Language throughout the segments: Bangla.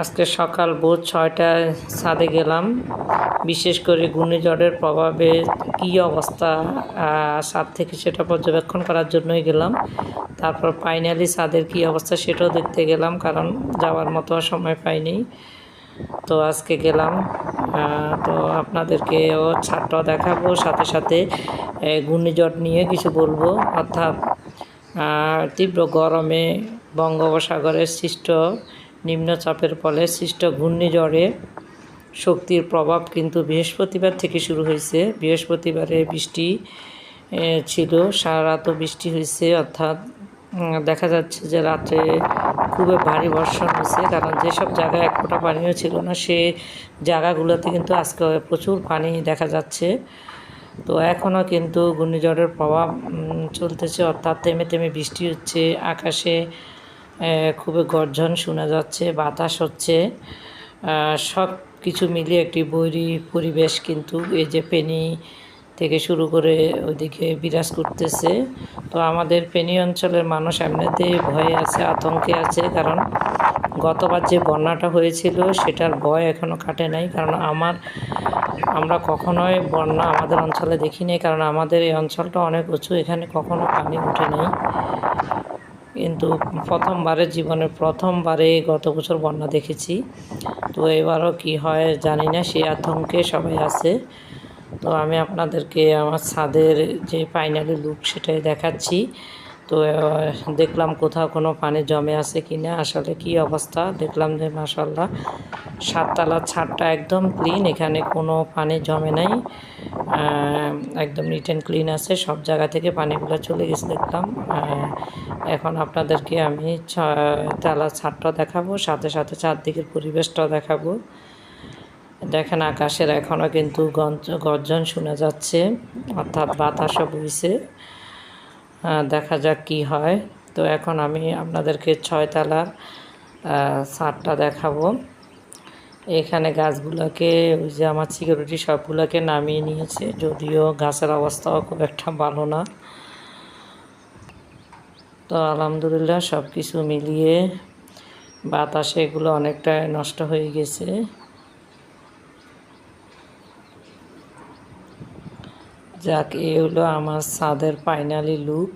আজকে সকাল ভোর ছয়টায় ছাদে গেলাম। বিশেষ করে ঘূর্ণিঝড়ের প্রভাবে কী অবস্থা ছাদ থেকে সেটা পর্যবেক্ষণ করার জন্যই গেলাম। তারপর ফাইনালি ছাদের কী অবস্থা সেটাও দেখতে গেলাম, কারণ যাওয়ার মতো সময় পাইনি। তো আজকে গেলাম তো আপনাদেরকে ও ছাদটাও দেখাবো, সাথে সাথে ঘূর্ণিঝড় নিয়ে কিছু বলব। অর্থাৎ তীব্র গরমে বঙ্গোপসাগরের সৃষ্ট নিম্নচাপের ফলে সৃষ্ট ঘূর্ণিঝড়ে শক্তির প্রভাব কিন্তু বৃহস্পতিবার থেকে শুরু হয়েছে। বৃহস্পতিবারে বৃষ্টি ছিল, সারা রাতও বৃষ্টি হয়েছে, অর্থাৎ দেখা যাচ্ছে যে রাত্রে খুবই ভারী বর্ষণ হয়েছে, কারণ যেসব জায়গায় এক ফোঁটা পানিও ছিল না, সে জায়গাগুলোতে কিন্তু আজকে প্রচুর পানি দেখা যাচ্ছে। তো এখনও কিন্তু ঘূর্ণিঝড়ের প্রভাব চলতেছে, অর্থাৎ থেমে থেমে বৃষ্টি হচ্ছে, আকাশে খুবই গর্জন শোনা যাচ্ছে, বাতাস হচ্ছে। সব কিছু মিলিয়ে একটি বৈরী পরিবেশ কিন্তু এই যে পেনি থেকে শুরু করে ওইদিকে বিরাজ করতেছে। তো আমাদের পেনি অঞ্চলের মানুষ এমনিতেই ভয়ে আছে, আতঙ্কে আছে, কারণ গতবার যে বন্যাটা হয়েছিল সেটার ভয় এখনও কাটে নাই। কারণ আমার, আমরা কখনোই বন্যা আমাদের অঞ্চলে দেখিনি, কারণ আমাদের এই অঞ্চলটা অনেক উঁচু, এখানে কখনো পানি উঠে নেই। কিন্তু প্রথমবারের জীবনের প্রথমবারে গত বছর বন্যা দেখেছি। তো এবারও কি হয় জানি না সেই আতঙ্কে সবাই আছে। তো আমি আপনাদেরকে আমার ছাদের যে ফাইনালি লুক সেটাই দেখাচ্ছি। তো দেখলাম কোথাও কোনো পানি জমে আছে কি না আসলে কি অবস্থা? দেখলাম যে মাসাল্লাহ সাততলার ছাদটা একদম ক্লিন এখানে কোনো পানি জমে নাই। একদম নিট অ্যান্ড ক্লিন আছে। সব জায়গা থেকে পানিগুলো চলে গেছে দেখলাম। এখন আপনাদেরকে আমি তালা ছাদটা দেখাবো, সাথে সাথে চারদিকের পরিবেশটাও দেখাবো। দেখেন আকাশের এখনও কিন্তু গর্জন শোনা যাচ্ছে, অর্থাৎ বাতাসও বইছে। দেখা যাক কি হয়। তো এখন আমি আপনাদেরকে ছয়তলার ছাদটা দেখাবো। এখানে গাছগুলোকে, ওই যে আমার সিকিউরিটি সবগুলোকে নামিয়ে নিয়েছে। যদিও গাছের অবস্থাও খুব একটা ভালো না। তো আলহামদুলিল্লাহ সব কিছু মিলিয়ে বাতাসে এগুলো অনেকটা নষ্ট হয়ে গেছে। যাক এ হলো আমার ছাদের ফাইনালি লুক।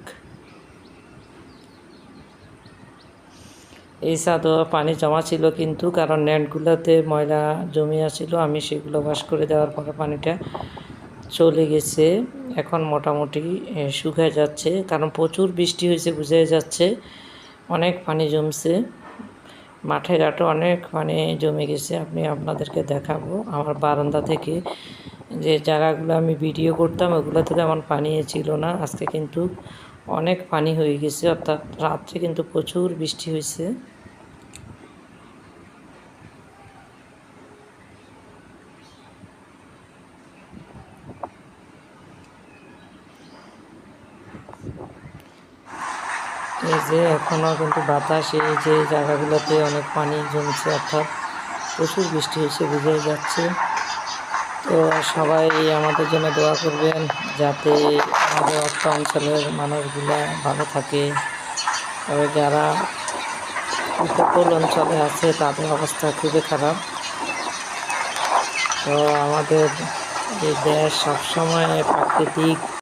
এই ছাদও পানি জমা ছিল কিন্তু কারণ নেটগুলোতে ময়লা জমে আছিল আমি সেগুলো ওয়াশ করে দেওয়ার পরে পানিটা চলে গেছে। এখন মোটামুটি শুকায় যাচ্ছে। কারণ প্রচুর বৃষ্টি হয়েছে, বোঝাই যাচ্ছে। অনেক পানি জমছে। মাঠে ঘাটে অনেক পানি জমে গেছে। আপনি আপনাদেরকে দেখাবো আমার বারান্দা থেকে। যে জায়গাগুলো আমি ভিডিও করতাম, ওগুলো থেকে আমার পানি ছিল না। আজকে কিন্তু অনেক পানি হয়ে গেছে, অর্থাৎ রাত্রে কিন্তু প্রচুর বৃষ্টি হয়েছে। এই যে এখনও কিন্তু বাতাস, এই যে জায়গাগুলোতে অনেক পানি জমছে, অর্থাৎ প্রচুর বৃষ্টি হয়েছে, বোঝাই যাচ্ছে। তো সবাই আমাদের জন্য দোয়া করবেন যাতে আমাদের অর্থ অঞ্চলের মানুষগুলা ভালো থাকে। তবে যারা উপকূল অঞ্চলে আছে, তাদের অবস্থা খুবই খারাপ। তো আমাদের এই দেশ সবসময় প্রাকৃতিক